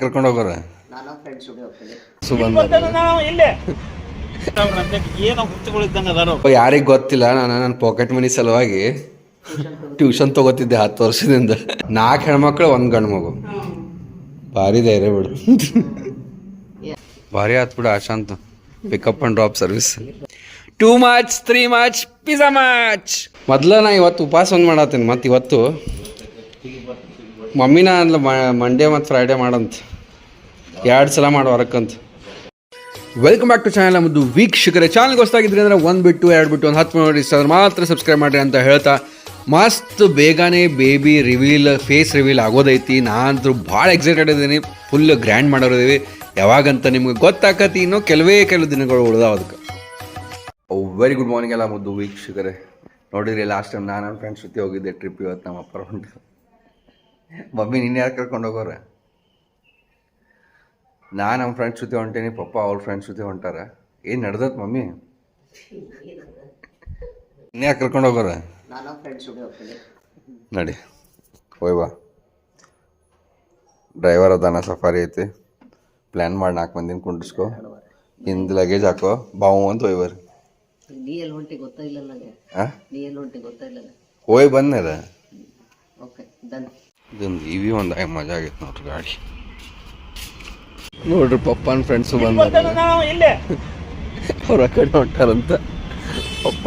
ಕರ್ಕೊಂಡು ಹೋಗೋರ? ನಾನು ಫ್ರೆಂಡ್ಸ್ ಜೊತೆ ಹೋಗ್ತೇನೆ. ಸುಬಂಧ ಏನೋ ಹುಚ್ಚುಗಳಿದ್ದಂಗೆ ಅದಾರೋ ಯಾರಿಗೆ ಗೊತ್ತಿಲ್ಲ ನಾನು ನನ್ನ ಪಾಕೆಟ್ ಮನಿ ಸಲುವಾಗಿ ಟ್ಯೂಷನ್ ತಗೋತಿದ್ದೆ ಹತ್ತು ವರ್ಷದಿಂದ. ನಾಲ್ಕು ಹೆಣ್ಮಕ್ಳು ಒಂದು ಗಂಡು ಮಗು ಭಾರಿ ಧೈರ್ಯ ಬಿಡು. ಭಾರಿ ಆತ್ ಬಿಡು ಆಶಾಂತ್. Pickup and drop service too much three much pizza much ಮೊದ್ಲ ನಾ ಇವತ್ತು ಉಪವಾಸ ಒಂದು ಮಾಡತ್ತೀನಿ ಮತ್ತು ಇವತ್ತು ಮಮ್ಮಿನ ಅಂದ್ಲ ಮಂಡೇ ಮತ್ತು ಫ್ರೈಡೇ ಮಾಡಂತ. ಎರಡು ಸಲ ಮಾಡು ಹೊರಕ್ಕಂತ ವೆಲ್ಕಮ್ ಬ್ಯಾಕ್ ಟು ಚಾನಲ್ ನಮ್ಮದು ವೀಕ್ಷಕರೇ. ಚಾನಲ್ಗೆ ಹೊಸದಾಗಿದ್ರೆ ಅಂದ್ರೆ ಒಂದು ಬಿಟ್ಟು ಎರಡು ಬಿಟ್ಟು ಒಂದು ಹತ್ತು ನೋಡಿ ಇಷ್ಟ ಆದ್ರೆ ಮಾತ್ರ ಸಬ್ಸ್ಕ್ರೈಬ್ ಮಾಡಿರಿ ಅಂತ ಹೇಳ್ತಾ ಮಸ್ತ್ ಬೇಗನೆ ಬೇಬಿ ರಿವೀಲ್ ಫೇಸ್ ರಿವೀಲ್ ಆಗೋದೈತಿ. ನಾನಂತೂ ಭಾಳ ಎಕ್ಸೈಟೆಡ್ ಇದ್ದೀನಿ. ಫುಲ್ ಗ್ರ್ಯಾಂಡ್ ಮಾಡೋರಿದ್ದೀವಿ ಯಾವಾಗಂತ ನಿಮ್ಗೆ ಗೊತ್ತಾಕತಿ ಇನ್ನೂ ಕೆಲವೇ ಕೆಲವು ದಿನಗಳು ಉಳ್ದಾವ ಅದಕ್ಕೆ. ವೆರಿ ಗುಡ್ ಮಾರ್ನಿಂಗ್ ಎಲ್ಲ ಮುದ್ದು ವೀಕ್ಷಕರೇ. ನೋಡಿರಿ ಲಾಸ್ಟ್ ಟೈಮ್ ನಾನು ನನ್ನ ಫ್ರೆಂಡ್ಸ್ ಜೊತೆ ಹೋಗಿದ್ದೆ ಟ್ರಿಪ್ ಇವತ್ತು ನಮ್ಮ ಅಪ್ಪ ಹೊಂಟ ಮಮ್ಮಿ ನಿನ್ನೆ ಯಾರು ಕರ್ಕೊಂಡು ಹೋಗೋರೆ? ನಾನು ನಮ್ಮ ಫ್ರೆಂಡ್ಸ್ ಜೊತೆ ಹೊಂಟೇನಿ ಪಪ್ಪ ಅವ್ರ ಫ್ರೆಂಡ್ಸ್ ಜೊತೆ ಹೊಂಟಾರ. ಏನು ನಡ್ದತ್ ಮಮ್ಮಿ? ಇನ್ನೇ ಕರ್ಕೊಂಡು ಹೋಗೋರ? ನಾನು ನಡಿ ಹೋಯ್ ಬಾ. ಡ್ರೈವರ್ ಅದಾನ ಸಫಾರಿ ಐತಿ. ಪ್ಲ್ಯಾನ್ ಮಾಡಿ ನಾಲ್ಕು ಮಂದಿನ ಕುಂಡಿಸ್ಕೋ. ಹಿಂದೆ ಲಗೇಜ್ ಹಾಕೋ. ಬಾವು ಅಂತ ಹೋಯ್ ಬರ್ರಿ. ನೀ ಹೊಂಟಿ ಗೊತ್ತಾ ಇಲ್ಲ ನನಗೆ ಹಾಂ ನೀ ಹೊಂಟಿ ಗೊತ್ತಾ ಇಲ್ಲ ಹೋಯ್ ಬಂದ್ನದ ಓಕೆ ಡನ್ ಇದೊಂದು ಇವಿ ಒಂದು ಮಜಾ ಆಗೈತೆ ನೋಡ್ರಿ ಗಾಡಿ. ನೋಡ್ರಿ ಪಪ್ಪನ ಫ್ರೆಂಡ್ಸು ಬಂದ ಇಲ್ಲೇ. ಅವ್ರ ಆ ಕಡೆ ಹೊಂಟಾರಂತ. ಪಪ್ಪ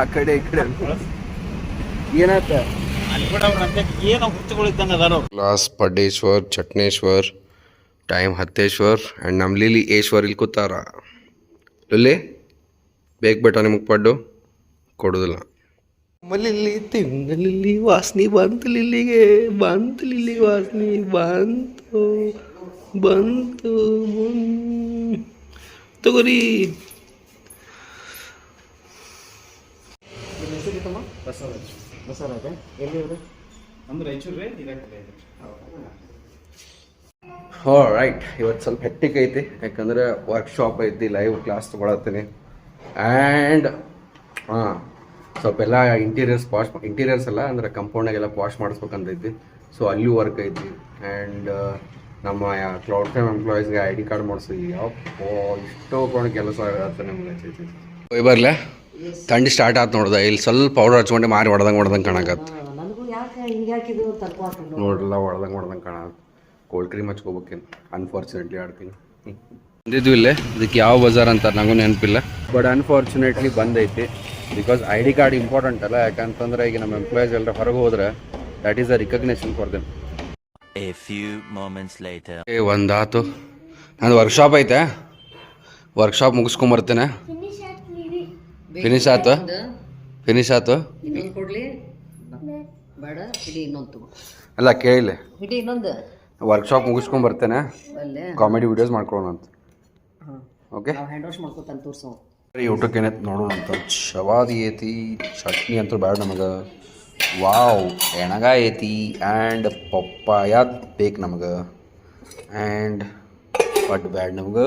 ಆ ಕಡೆ ಈ ಕಡೆ ಏನಾಯ್ತ? ಲಾಸ್ ಏನೋ ಹುಚ್ಚುಗಳಿದ್ದಂಗೆ ಕ್ಲಾಸ್ ಪಡ್ಡೇಶ್ವರ್ ಚಟ್ನೇಶ್ವರ್ ಟೈಮ್ ಹತ್ತೇಶ್ವರ್ ಆ್ಯಂಡ್ ನಮ್ಮ ಲೀಲಿ ಏಶ್ವರ್ ಇಲ್ಲಿ ಕೂತಾರ. ಲುಲ್ಲಿ ಬೇಕು ಬೇಟ ನಿಮಗೆ ಪಡ್ಡು. ಕೊಡೋದಿಲ್ಲ. ಮಲ್ಲಿಲ್ಲಿ ತಿಂಗಳಲ್ಲಿ ವಾಸನೆ ಬಂತು ಲಿಲ್ಲಿಗೆ ಬಂತು ಲಿಲ್ಲಿ ವಾಸನೆ ಬಂತು ಬಂತು ತಗೋರಿ. ಬಸವರಾಜ. ಎಲ್ಲಿವರು ಅಂದ್ರೆ ರಾಯಚೂರು ಹೋ ರೈಟ್ ಇವತ್ತು ಸ್ವಲ್ಪ ಹೆಟ್ಟಿಕ್ ಐತಿ. ಯಾಕಂದ್ರೆ ವರ್ಕ್ಶಾಪ್ ಐತಿ ಲೈವ್ ಕ್ಲಾಸ್ ತೊಗೊಳತ್ತೀನಿ. ಆ್ಯಂಡ್ ಹಾಂ. ಸ್ವಲ್ಪ ಎಲ್ಲ ಇಂಟೀರಿಯರ್ಸ್ ವಾಶ್ ಇಂಟೀರಿಯರ್ಸ್ ಎಲ್ಲ ಅಂದ್ರೆ ಕಂಪೌಂಡಾಗೆಲ್ಲ ವಾಶ್ ಮಾಡಿಸ್ಬೇಕಂತೈತಿ. ಸೊ ಅಲ್ಲಿಯೂ ವರ್ಕ್ ಐತಿ. ಆ್ಯಂಡ್ ನಮ್ಮ ಕ್ಲೌಡ್ ಫೇಮ್ ಎಂಪ್ಲಾಯೀಸ್ಗೆ ಐ ಡಿ ಕಾರ್ಡ್ ಮಾಡಿಸಿ. ಓ ಇಷ್ಟೋ ಕೊಂಡು ಕೆಲಸ ಆಗತ್ತೆ ನಮ್ಗೆ. ಹೋಯ್ ಬರ್ಲೆ. ಥಂಡಿ ಸ್ಟಾರ್ಟ್ ಆಯ್ತು ನೋಡ್ದೆ. ಇಲ್ಲಿ ಸ್ವಲ್ಪ ಪೌಡರ್ ಹಚ್ಕೊಂಡು ಮಾರಿ ಹೊಡೆದಂಗೆ ಹೊಡೆದಂಗೆ ಕಾಣಕತ್ತೆ ಅಂತ ನೋಡ್ರಲ್ಲ ಹೊಡೆದಂಗೆ ಹೊಡೆದಂಗೆ ಕಾಣ ಕೋಲ್ಡ್ ಕ್ರೀಮ್ ಹಚ್ಕೋಬೇಕೇನು? ಅನ್ಫಾರ್ಚುನೇಟ್ಲಿ ಆಡ್ತೀನಿ. ಬಂದಿದ್ವಿ ಇಲ್ಲೇ. ಇದಕ್ಕೆ ಯಾವ ಬಜಾರ್ ಅಂತಾರೆ ನನಗೂ ನೆನಪಿಲ್ಲ. ಬಟ್ ಅನ್ಫಾರ್ಚುನೇಟ್ಲಿ ಬಂದೈತಿ. Because I D card important ಅಲ್ಲ ಯಾಕಂತಂದ್ರೆ ಈಗ ನಮ್ಮ ಎಂಪ್ಲಾಯೀಸ್ ಎಲ್ಲರೂ ಹೊರಗೆ ಹೋದ್ರೆ that is a recognition for them A few moments later. ಏ ಒಂದಾತು. ನಂದು ವರ್ಕ್ಶಾಪ್ ಐತೆ. ವರ್ಕ್ಶಾಪ್ ಮುಗಿಸ್ಕೊಂಬರ್ತೇನೆ. ಫಿನಿಶ್ ಆಯ್ತು ಫಿನಿಶ್ ಆಯ್ತು? ಅಲ್ಲ ಕೇಳಿಲ್ಲ. ವರ್ಕ್ಶಾಪ್ ಮುಗಿಸ್ಕೊಂಬರ್ತೇನೆ. ಬರ್ತೇನೆ ಕಾಮಿಡಿ ವಿಡಿಯೋಸ್ ಮಾಡ್ಕೊಳ್ಳೋಣ ಅಂತ. ಓಕೆ ಹ್ಯಾಂಡ್ ವಾಶ್ ಮಾಡ್ಕೊತಾನೆ ತೋರ್ಸೋ. ಊಟಕ್ಕೆ ಏನೈತೆ ನೋಡೋಣ ಅಂತ. ಶವಾದಿ ಐತಿ ಚಟ್ನಿ ಅಂತೂ ಬೇಡ ನಮಗೆ. ವಾವ್, ಎಣಗ ಐತಿ ಆ್ಯಂಡ್ ಪಪ್ಪಾಯ ಬೇಕು ನಮಗೆ. ಆ್ಯಂಡ್ ಬಟ್ ಬ್ಯಾಡ್ ನಮಗೆ.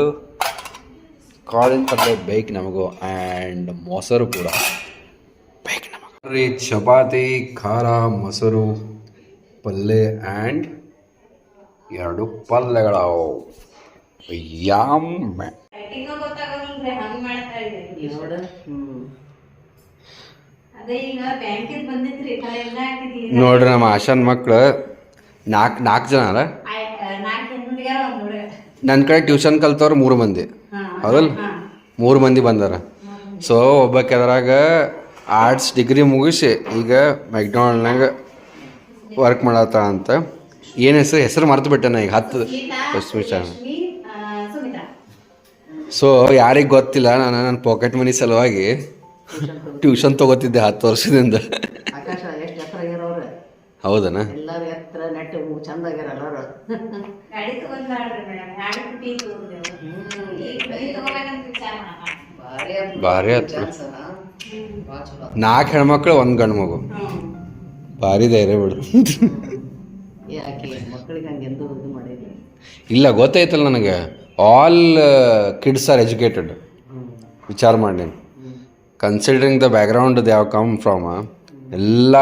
ಕಾಳಿನ ಪಲ್ಯ ಬೇಕು ನಮಗೂ ಆ್ಯಂಡ್ ಮೊಸರು ಕೂಡ ಬೇಕು ನಮಗೆ. ಚಪಾತಿ, ಖಾರ, ಮೊಸರು ಪಲ್ಲೆ ಆ್ಯಂಡ್ ಎರಡು ಪಲ್ಯಗಳವು. ಯಾಮ್ ನೋಡ. ನೋಡ್ರಿ ನಮ್ಮ ಆಶಾನ್ ಮಕ್ಳು ನಾಲ್ಕು ನಾಲ್ಕು ಜನ ಅಲ್ಲ? ನನ್ನ ಕಡೆ ಟ್ಯೂಷನ್ ಕಲ್ತವ್ರು ಮೂರು ಮಂದಿ. ಹೌದಲ್ಲ? ಮೂರು ಮಂದಿ ಬಂದಾರ. ಸೊ ಒಬ್ಬಾಕಿ ಅದ್ರಾಗ ಆರ್ಟ್ಸ್ ಡಿಗ್ರಿ ಮುಗಿಸಿ ಈಗ ಮೆಕ್ಡೊನಾಲ್ಡ್ನಾಗ ವರ್ಕ್ ಮಾಡತ್ತ ಅಂತ. ಏನು ಹೆಸರು ಹೆಸರು ಮರ್ತು ಬಿಟ್ಟೆ ನಾ ಈಗ ಹತ್ತು ಸೊ ಯಾರಿಗೆ ಗೊತ್ತಿಲ್ಲ ನಾನು ನನ್ನ ಪಾಕೆಟ್ ಮನಿ ಸಲುವಾಗಿ ಟ್ಯೂಷನ್ ತಗೋತಿದ್ದೆ ಹತ್ತು ವರ್ಷದಿಂದ. ಆಕಾಶ ಎಷ್ಟು ಎತ್ತರ ಹೌದನ? ಎಲ್ಲರೂ ಎತ್ತರ ನೆಟ್ಟು ಚಂದ ಆಗ್ಯಾರ ಎಲ್ಲರೂ ಗಾಡಿ ತಗೊಂಡ್ ಮಾಡ್ರಿ ಮೇಡಮ್ ಗಾಡಿ ಟೀ ತಗೊಂಡ್ರು ಈಗ ಟೀ ತಗೋಬೇಕಂತ ವಿಚಾರ ಮಾಡೋಣ. ಭಾರಿ ಆತ್ ಬಿಡು. ಭಾರಿ ಆತ್ ಬಿಡು. ಚಾನ್ಸ್ ಅಲ್ಲ? ಭಾಳ ಚಲೋ. ನಾಲ್ಕು ಹೆಣ್ಮಕ್ಳು ಒಂದು ಗಂಡು ಮಗು. ಭಾರಿ ಧೈರ್ಯ ಬಿಡು. ಯಾಕೆ ಮಕ್ಕಳಿಗೆ ಇದು ಇಲ್ಲ ಗೊತ್ತಾಯ್ತಲ್ಲ ನನಗೆ. ಆಲ್ ಕಿಡ್ಸ್ ಆರ್ ಎಜುಕೇಟೆಡ್ ವಿಚಾರ ಮಾಡಿ. Considering the background they have come from ಎಲ್ಲ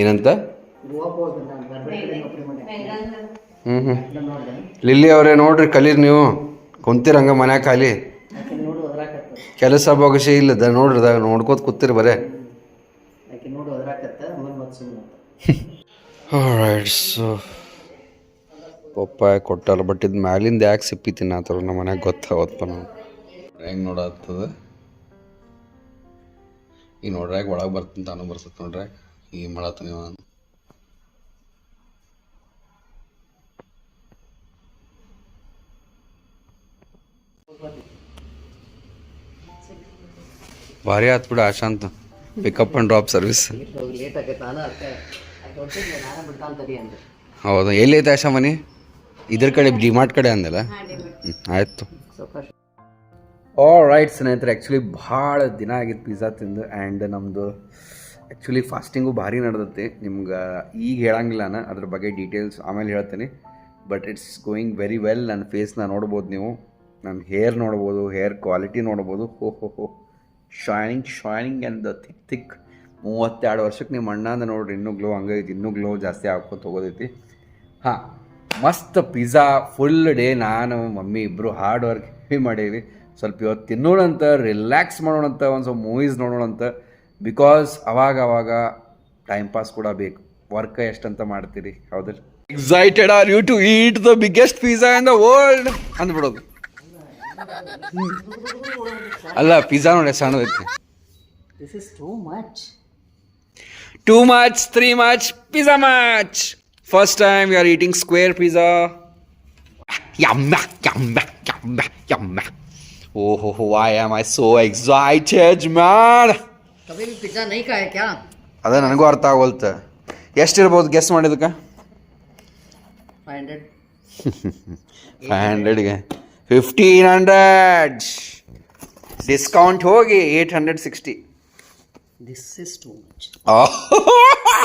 ಏನಂತ? ಹ್ಞೂ ಹ್ಞೂ ಲಿಲ್ಲಿ ಅವರೇ ನೋಡ್ರಿ ಕಲೀರಿ ನೀವು. ಕುಂತಿರಂಗ ಮನ್ಯಾಗ ಖಾಲಿ. ಕೆಲಸ ಬಗಸಿ ಇಲ್ಲದ ನೋಡ್ರಿ ನೋಡ್ಕೋತ ಕೂತಿರಿ ಬರೇ. ಹಾಂ ರೈಟ್ ಒದ್ರಾಕತ್ತ ಆಮೇಲೆ ಮತ್ತೆ ಸುಮ್ಮನೆ ರೈಟ್ ಸೊ ಪಪ್ಪಾಯ ಕೊಟ್ಟಾರ ಬಟ್ ಇದು ಮ್ಯಾಲಿಂದ ಯಾಕೆ ಸಿಪ್ಪಿ ತಿನ್ನತ್ತಾರ ನಮ್ಮ ಮನ್ಯಾಗ ಗೊತ್ತಾಗತ್ತಪ್ಪ ನಾವು ಹೆಂಗೆ ನೋಡತ್ತದ ಈ ನೋಡ್ರಾಗ ಒಳಗೆ ಬರ್ತಂತ ತಾನು ಬರ್ತದೆ ನೋಡ್ರಾಗ ಈ ಮಾಡತ್ತ ನೀವು ಭಾರಿ ಆತ್ ಬಿಡು ಆಶಾಂತ್. ಪಿಕಪ್ ಆ್ಯಂಡ್ ಡ್ರಾಪ್ ಸರ್ವಿಸ್ ಹೌದಾ ಎಲ್ಲಿ ಐತೆ ಆಶಾ ಮನೆ? ಇದ್ರ ಕಡೆ ಡಿಮಾರ್ಟ್ ಕಡೆ ಅಂದಲ್ಲ? ಆಯ್ತು. ಓ ರೈಟ್ ಸ್ನೇಹಿತರೆ ಆ್ಯಕ್ಚುಲಿ ಭಾಳ ದಿನ ಆಗಿತ್ತು ಪಿಜ್ಜಾ ತಿಂದು ಆ್ಯಂಡ್ ನಮ್ಮದು ಆ್ಯಕ್ಚುಲಿ ಫಾಸ್ಟಿಂಗು ಭಾರಿ ನಡೆದತ್ತೆ ನಿಮ್ಗೆ ಈಗ ಹೇಳಂಗಿಲ್ಲ ನಾನು ಅದ್ರ ಬಗ್ಗೆ ಡೀಟೇಲ್ಸ್ ಆಮೇಲೆ ಹೇಳ್ತೀನಿ. But it's going very well ನನ್ನ ಫೇಸ್ನ ನೋಡ್ಬೋದು ನೀವು. ನನ್ನ ಹೇರ್ ನೋಡ್ಬೋದು ಹೇರ್ ಕ್ವಾಲಿಟಿ ನೋಡ್ಬೋದು. ಹೋ ಹೋ ಹೋ. Shining shining and the thick thick ಮೂವತ್ತೆರಡು ವರ್ಷಕ್ಕೆ ನಿಮ್ಮ ಅಣ್ಣ ಅಂದ ನೋಡ್ರಿ ಇನ್ನೂ ಗ್ಲೋ ಹಂಗೈತಿ ಇನ್ನೂ ಗ್ಲೋ ಜಾಸ್ತಿ ಹಾಕ್ಕೊತ ಹೋಗೋದೈತಿ. ಹಾಂ ಮಸ್ತ್ ಪಿಜ್ಜಾ ಫುಲ್ ಡೇ ನಾನು ಮಮ್ಮಿ ಇಬ್ಬರು ಹಾರ್ಡ್ ವರ್ಕ್ ಹೆವಿ ಮಾಡೀವಿ. ಸ್ವಲ್ಪ ಇವತ್ತು ತಿನ್ನೋಣಂತ ರಿಲ್ಯಾಕ್ಸ್ ಮಾಡೋಣಂತ ಒಂದು ಸ್ವಲ್ಪ ಮೂವೀಸ್ ನೋಡೋಣಂತ. ಬಿಕಾಸ್ ಅವಾಗ ಅವಾಗ ಟೈಮ್ ಪಾಸ್ ಕೂಡ ಬೇಕು. ವರ್ಕ್ ಎಷ್ಟಂತ ಮಾಡ್ತೀರಿ? ಹೌದಲ್ಲ? Excited are you to eat the biggest pizza in the world ಅಂದ್ಬಿಡೋದು. ಅಲ್ಲ ಪಿಜ್ಜಾ ನೋಡಿ ಸಣ್ಣದೈತಿ. This is too much three much pizza much. First time you are eating square pizza. Yum, yum, yum, yum. Oh, oh, oh, why am I so excited, man? ಕಬೀಲ್ pizza ನೈ ಕಾಯ ಕ್ಯಾ? ಅದೇ ನನಗೂ ಅರ್ಥ ಆಗೋಲ್ತ. ಎಷ್ಟಿರ್ಬೋದು ಗೆಸ್ ಮಾಡಿದಕ್ಕೆ ಫೈವ್ ಹಂಡ್ರೆಡ್ ಫೈವ್ ಹಂಡ್ರೆಡ್ಗೆ ಫಿಫ್ಟೀನ್ ಹಂಡ್ರೆಡ್ ಡಿಸ್ಕೌಂಟ್ ಹೋಗಿ eight hundred sixty this is too much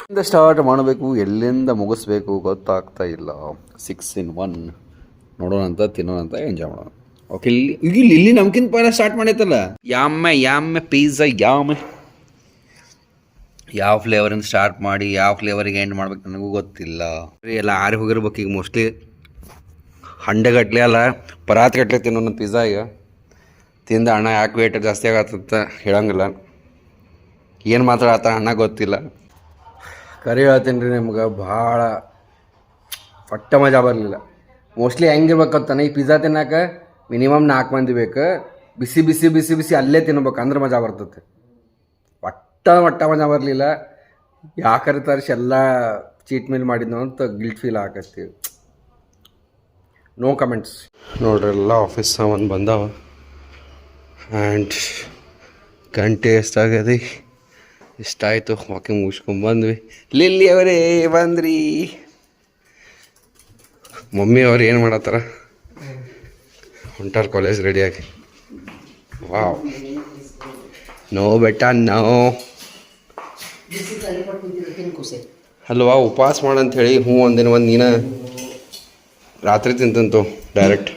ಎಲ್ಲಿಂದ ಸ್ಟಾರ್ಟ್ ಮಾಡಬೇಕು, ಎಲ್ಲಿಂದ ಮುಗಿಸ್ಬೇಕು ಗೊತ್ತಾಗ್ತಾ ಇಲ್ಲ. ಸಿಕ್ಸ್ ಇನ್ ಒನ್ ನೋಡೋಣ ಅಂತ, ತಿನ್ನೋಣ ಅಂತ ಎಂಜಾಯ್ ಮಾಡೋಣ. ಓಕೆ ಇಲ್ಲಿ ಇಲ್ಲಿ ಇಲ್ಲಿ ನಮ್ಕಿಂತ ಪೈಲ ಸ್ಟಾರ್ಟ್ ಮಾಡೈತಲ್ಲ ಯಾಮೆ ಯಾಮೆ ಪಿಜ್ಜಾ ಯಾಮೆ. ಯಾವ ಫ್ಲೇವರಿಂದ ಸ್ಟಾರ್ಟ್ ಮಾಡಿ, ಯಾವ ಫ್ಲೇವರಿಗೆ ಎಂಡ್ ಮಾಡ್ಬೇಕು ನನಗೂ ಗೊತ್ತಿಲ್ಲ. ಎಲ್ಲ ಆರಿ ಹೋಗಿರ್ಬೇಕು ಈಗ ಮೋಸ್ಟ್ಲಿ ಹಂಡೆಗಟ್ಲೆ ಅಲ್ಲ, ಪರಾತ್ಗಟ್ಲೆ ತಿನ್ನೋಣ ಪಿಜ್ಜಾ ಈಗ. ತಿಂದ ಅಣ್ಣ ಯಾಕೆ ವೇಟ್ ಜಾಸ್ತಿ ಆಗತ್ತಂತ ಹೇಳಂಗಿಲ್ಲ. ಏನು ಮಾತಾಡತ್ತ ಅಣ್ಣ ಗೊತ್ತಿಲ್ಲ. ಕರೆ ಹೇಳ್ತೀನಿ ರೀ ನಿಮ್ಗೆ ಭಾಳ ಪಟ್ಟ ಮಜಾ ಬರಲಿಲ್ಲ. ಮೋಸ್ಟ್ಲಿ ಹೆಂಗಿರ್ಬೇಕಂತಾನೆ ಈ ಪಿಜ್ಜಾ ತಿನ್ನಕ ಮಿನಿಮಮ್ ನಾಲ್ಕು ಮಂದಿ ಬೇಕು. ಬಿಸಿ ಬಿಸಿ ಬಿಸಿ ಬಿಸಿ ಅಲ್ಲೇ ತಿನ್ಬೇಕು ಅಂದ್ರೆ ಮಜಾ ಬರ್ತೈತೆ. ಪಟ್ಟ ಒಟ್ಟ ಮಜಾ ಬರಲಿಲ್ಲ. ಯಾಕರೆ ತರಿಸಿ ಎಲ್ಲ ಚೀಟ್ ಮೇಲೆ ಮಾಡಿದ್ನೋ ಅಂತ ಗಿಲ್ಟ್ ಫೀಲ್ ಆಗತ್ತೀವಿ ನೋ ಕಮೆಂಟ್ಸ್ ನೋಡ್ರಿ, ಎಲ್ಲ ಆಫೀಸ್ ಸಾಮಾನು ಬಂದಾವ. ಆ್ಯಂಡ್ ಗಂಟೆ ಎಷ್ಟಾಗದೆ ಇಷ್ಟಾಯಿತು ವಾಕಿಂಗ್ ಮುಗಿಸ್ಕೊಂಡು ಬಂದ್ವಿ. ಲಿಲ್ಲಿ ಅವರೇ ಬಂದ್ರಿ. ಮಮ್ಮಿ ಅವ್ರು ಏನು ಮಾಡತ್ತಾರ? ಹೊಂಟಾರ ಕಾಲೇಜ್ ರೆಡಿಯಾಗಿ ವಾವ್ ನೋ ಬೆಟ್ಟ ನೋ ಬಿಸಿ ತಲೆ ಪಟ್ಟು ಕುಂತಿರ್ತೀನಿ ಖುಷಿ ಅಲ್ವಾ ಉಪವಾಸ ಹೇಳಿ ಹ್ಞೂ ಒಂದಿನ ಒಂದು ನೀನು ರಾತ್ರಿ ತಿಂತಂತು ಡೈರೆಕ್ಟ್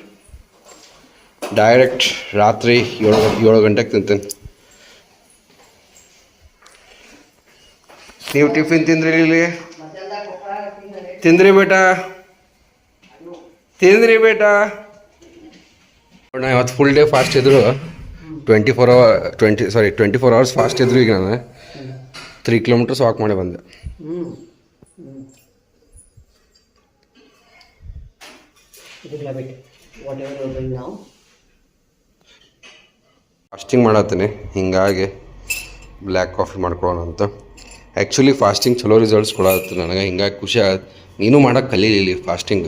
ಡೈರೆಕ್ಟ್ ರಾತ್ರಿ ಏಳು ಏಳು ಗಂಟೆಗೆ ತಿಂತೇನೆ. ನೀವು ಟಿಫಿನ್ ತಿಂದ್ರಿ ಇಲ್ಲಿ? ತಿಂದ್ರಿ ಬೇಟ. ತಿಂದ್ರಿ ಬೇಟ. ನಾ ಇವತ್ತು ಫುಲ್ ಡೇ ಫಾಸ್ಟ್ ಇದ್ದರು twenty four hour twenty sorry twenty four hours fast ಇದ್ದರು ಈಗ ನಾನು. ತ್ರೀ ಕಿಲೋಮೀಟರ್ಸ್ ವಾಕ್ ಮಾಡಿ ಬಂದೆ. ಫಾಸ್ಟಿಂಗ್ ಮಾಡತ್ತೀನಿ ಹಿಂಗಾಗಿ ಬ್ಲ್ಯಾಕ್ ಕಾಫಿ ಮಾಡ್ಕೊಳ್ಳೋಣ ಅಂತ. ಆ್ಯಕ್ಚುಲಿ ಫಾಸ್ಟಿಂಗ್ ಚಲೋ ರಿಸಲ್ಟ್ಸ್ ಕೊಡತ್ತೆ ನನಗೆ ಹಿಂಗಾಗಿ ಖುಷಿ ಆಯ್ತು ನೀನು ಮಾಡೋಕೆ ಕಲೀಲಿ ಫಾಸ್ಟಿಂಗ್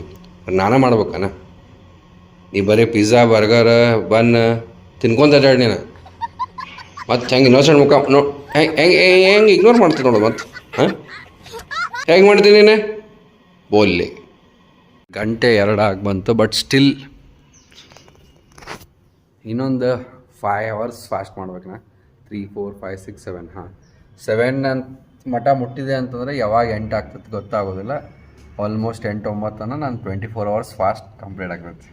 ನಾನೇ ಮಾಡ್ಬೇಕಾನ? ನೀ ಬರೀ ಪಿಜ್ಜಾ ಬರ್ಗರ್ ಬನ್ ತಿನ್ಕೊಂತ ಅಡ್ಡಾಡಿ ನೀನು? ಮತ್ತು ಹೆಂಗೆ ಇನ್ನೊಸೆಂಟ್ ಮುಖ ನೋ, ಹೆಂಗೆ ಹೆಂಗೆ ಹೆಂಗೆ ಇಗ್ನೋರ್ ಮಾಡ್ತೀನಿ ನೋಡು ಮತ್ತು ಹಾಂ? ಹೆಂಗೆ ಮಾಡ್ತೀನಿ ನೀನು? ಬೋಲ್ಲಿ. ಗಂಟೆ ಎರಡು ಆಗಿ ಬಂತು ಬಟ್ ಸ್ಟಿಲ್ ಇನ್ನೊಂದು ಫೈ ಅವರ್ಸ್ ಫಾಸ್ಟ್ ಮಾಡ್ಬೇಕು ನಾ three four five six seven ಹಾಂ. ಸೆವೆನ್ ಅಂತ ಮಠ ಮುಟ್ಟಿದೆ ಅಂತಂದರೆ ಯಾವಾಗ ಎಂಟು ಆಗ್ತದೆ ಗೊತ್ತಾಗೋದಿಲ್ಲ. ಆಲ್ಮೋಸ್ಟ್ ಎಂಟು ಒಂಬತ್ತನ ನಾನು twenty four hours fast complete ಆಗ್ತೈತಿ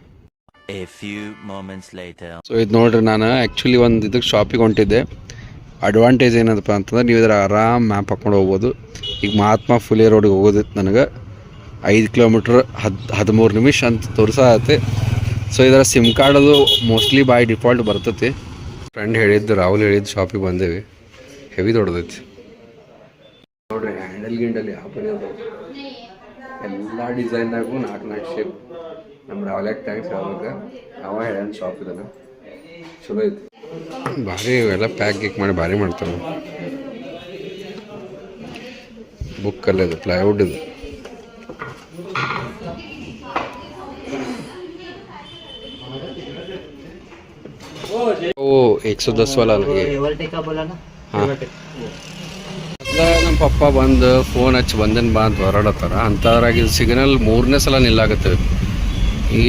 A few moments later. So ಇದು ನೋಡ್ರಿ ನಾನು ಆ್ಯಕ್ಚುಲಿ ಒಂದು ಇದಕ್ಕೆ ಶಾಪಿಗೆ ಹೊಂಟಿದ್ದೆ. ಅಡ್ವಾಂಟೇಜ್ ಏನದಪ್ಪ ಅಂತಂದ್ರೆ ನೀವು ಇದರ ಆರಾಮ್ ಮ್ಯಾಪ್ ಹಾಕ್ಕೊಂಡು ಹೋಗ್ಬೋದು. ಈಗ ಮಹಾತ್ಮ ಫುಲೆ ರೋಡಿಗೆ ಹೋಗೋದಿತ್ತು ನನಗೆ ಐದು ಕಿಲೋಮೀಟ್ರ್ ಹದ್ ಹದಿಮೂರು ನಿಮಿಷ ಅಂತ ತೋರಿಸತ್ತೆ ಸೊ ಇದರ ಸಿಮ್ ಕಾರ್ಡದು ಮೋಸ್ಟ್ಲಿ ಬೈ ಡಿಫಾಲ್ಟ್ ಬರ್ತೈತಿ. ಫ್ರೆಂಡ್ ಹೇಳಿದ್ದು ರಾಹುಲ್ ಹೇಳಿದ್ದು ಶಾಪಿಗೆ ಬಂದೇವಿ. ಹೆವಿ ದೊಡ್ಡದೈತಿ. ಎಲ್ಗಿಂಡಲ್ಲಿ ಹಾಕೋಣ ಎಲ್ಲ ಡಿಸೈನ್ದಾಗು ನಾಲ್ಕು ನಾಲ್ಕು ಶೇಪ್ ನಮ್ಮ ರಾವ್ಲ್ಯಾಗ ಟ್ಯಾಂಕ್ಸ್ ಹೇಳ್ಬೇಕು? ಅವ ಹೇಳ್ಯಾನ ಶಾಪ್ ಇದನ್ನು ಚಲೋ ಐತಿ. ಭಾರಿ ಇವೆಲ್ಲ ಪ್ಯಾಕ್ ಗೀಕ್ ಮಾಡಿ ಭಾರಿ ಮಾಡ್ತಾರೆ ಬುಕ್ ಅಲ್ಲದು ಪ್ಲೈವುಡ್ ಇದು. ಓ ಏಕ್ ಸೌ ದಸ್ ವಾಲ हाँ ಪಪ್ಪ ಬಂದು ಫೋನ್ ಹಚ್ಚಿ ಬಂದನ್ ಬಾ ಅಂತ ಹೊರಡತ್ತಾರ ಅಂಥದ್ರಾಗ ಸಿಗ್ನಲ್ ಮೂರನೇ ಸಲ ನಿಲ್ಲಾಗತ್ತೆ.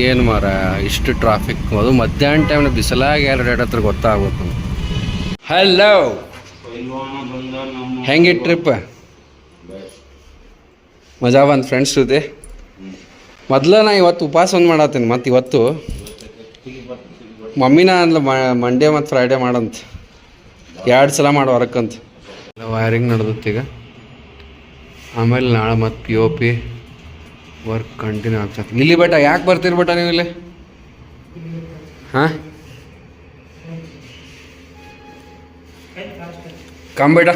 ಏನು ಮಾರ, ಇಷ್ಟು ಟ್ರಾಫಿಕ್ ಅದು ಮಧ್ಯಾಹ್ನ ಟೈಮ್ನ ಬಿಸಿಲಾಗಿ ಎರಡು ಹತ್ರ ಗೊತ್ತಾಗ್ಬೇಕು. ಹಲೋ ಹೆಂಗೆ ಟ್ರಿಪ್ ಮಜಾ ಬಂದು ಫ್ರೆಂಡ್ಸ್ ಜೊತೆ. ಮೊದಲ ನಾ ಇವತ್ತು ಉಪವಾಸ ಒಂದು ಮಾಡತ್ತೀನಿ. ಮತ್ತು ಇವತ್ತು ಮಮ್ಮಿನ ಅಂದ್ಲ ಮಂಡೇ ಮತ್ತು ಫ್ರೈಡೇ ಮಾಡಂತ. ಎರಡು ಸಲ ಮಾಡಿ ಹೊರಕ್ಕಂತ ವೈರಿಂಗ್ ಈಗ. ಆಮೇಲೆ ನಾಳೆ ಮತ್ತು P O P work continue ಆಗ್ತದೆ. ಇಲ್ಲಿ ಬೇಟ ಯಾಕೆ ಬರ್ತೀರಿ ಬೇಟ ನೀವು ಇಲ್ಲಿ? ಹಾಂ? ಕಮ್ ಬೇಟ.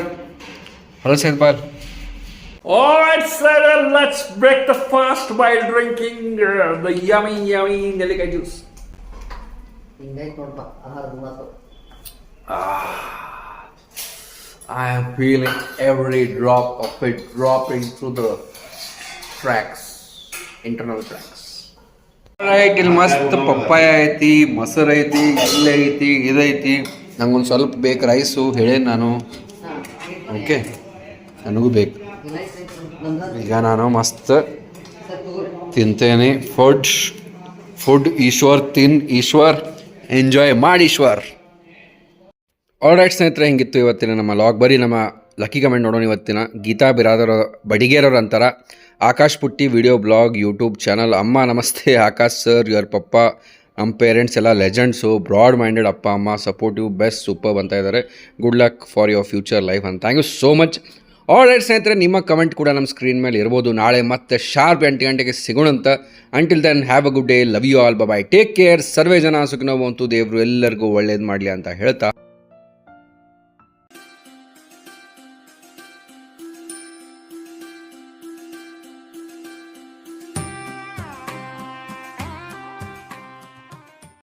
ಹಲೋ ಸೇದ್ ಬಾಲ್ Alright, sir, let's break the fast by drinking uh, the yummy, yummy Nelica juice. ಹಿಂಗೈತ್ ನೋಡ್ಪ ಆಹಾರದ ಮಾತು. I am feeling every drop of it dropping through the tracks, internal tracks. Right ಇಲ್ಲಿ ಮಸ್ತ್ ಪಪ್ಪಾಯ ಐತಿ ಮೊಸರು ಐತಿ ಎಲ್ಲ ಐತಿ ಇದೈತಿ ನಂಗೊಂದು ಸ್ವಲ್ಪ ಬೇಕು ರೈಸು ಹೇಳೇನು ನಾನು. ಓಕೆ ನನಗೂ ಬೇಕು. ಈಗ ನಾನು ಮಸ್ತ್ ತಿಂತೇನೆ. ಫುಡ್ ಫುಡ್ ಈಶ್ವರ್ ತಿನ್ ಈಶ್ವರ್. ಎಂಜಾಯ್ ಮಾಡಿ ಈಶ್ವರ್. ಆಲ್ರೈಟ್ ಸ್ನೇಹಿತರೆ, ಹಿಂಗಿತ್ತು ಇವತ್ತಿನ ನಮ್ಮ ಲಾಗ್. ಬರೀ ನಮ್ಮ ಲಕ್ಕಿ ಕಮೆಂಟ್ ನೋಡೋಣ ಇವತ್ತಿನ. ಗೀತಾ ಬಿರಾದರ, ಬಡಿಗೇರವ್ರ ಅಂತಾರ. ಆಕಾಶ್ ಪುಟ್ಟಿ ವಿಡಿಯೋ ಬ್ಲಾಗ್ ಯೂಟ್ಯೂಬ್ ಚಾನಲ್ ಅಮ್ಮ, ನಮಸ್ತೆ. ಆಕಾಶ್ ಸರ್ ಯುವರ್ ಪಪ್ಪ ನಮ್ಮ ಪೇರೆಂಟ್ಸ್ ಎಲ್ಲ ಲೆಜೆಂಡ್ಸು ಬ್ರಾಡ್ ಮೈಂಡೆಡ್ ಅಪ್ಪ, ಅಮ್ಮ ಸಪೋರ್ಟಿವ್ ಬೆಸ್ಟ್ ಸೂಪರ್ ಅಂತ ಇದ್ದಾರೆ good luck for your future life ಅಂತ thank you so much all right ಸ್ನೇಹಿತರೆ, ನಿಮ್ಮ ಕಮೆಂಟ್ ಕೂಡ ನಮ್ಮ ಸ್ಕ್ರೀನ್ ಮೇಲೆ ಇರ್ಬೋದು. ನಾಳೆ ಮತ್ತೆ ಶಾರ್ಪ್ ಎಂಟು ಗಂಟೆಗೆ ಸಿಗೋಣಂತ. Until then have a good day love you all bye take care ಸರ್ವೇ ಜನ ಸುಖನವಂತು ದೇವರು ಎಲ್ಲರಿಗೂ ಒಳ್ಳೇದು ಮಾಡಲಿ ಅಂತ ಹೇಳ್ತಾ.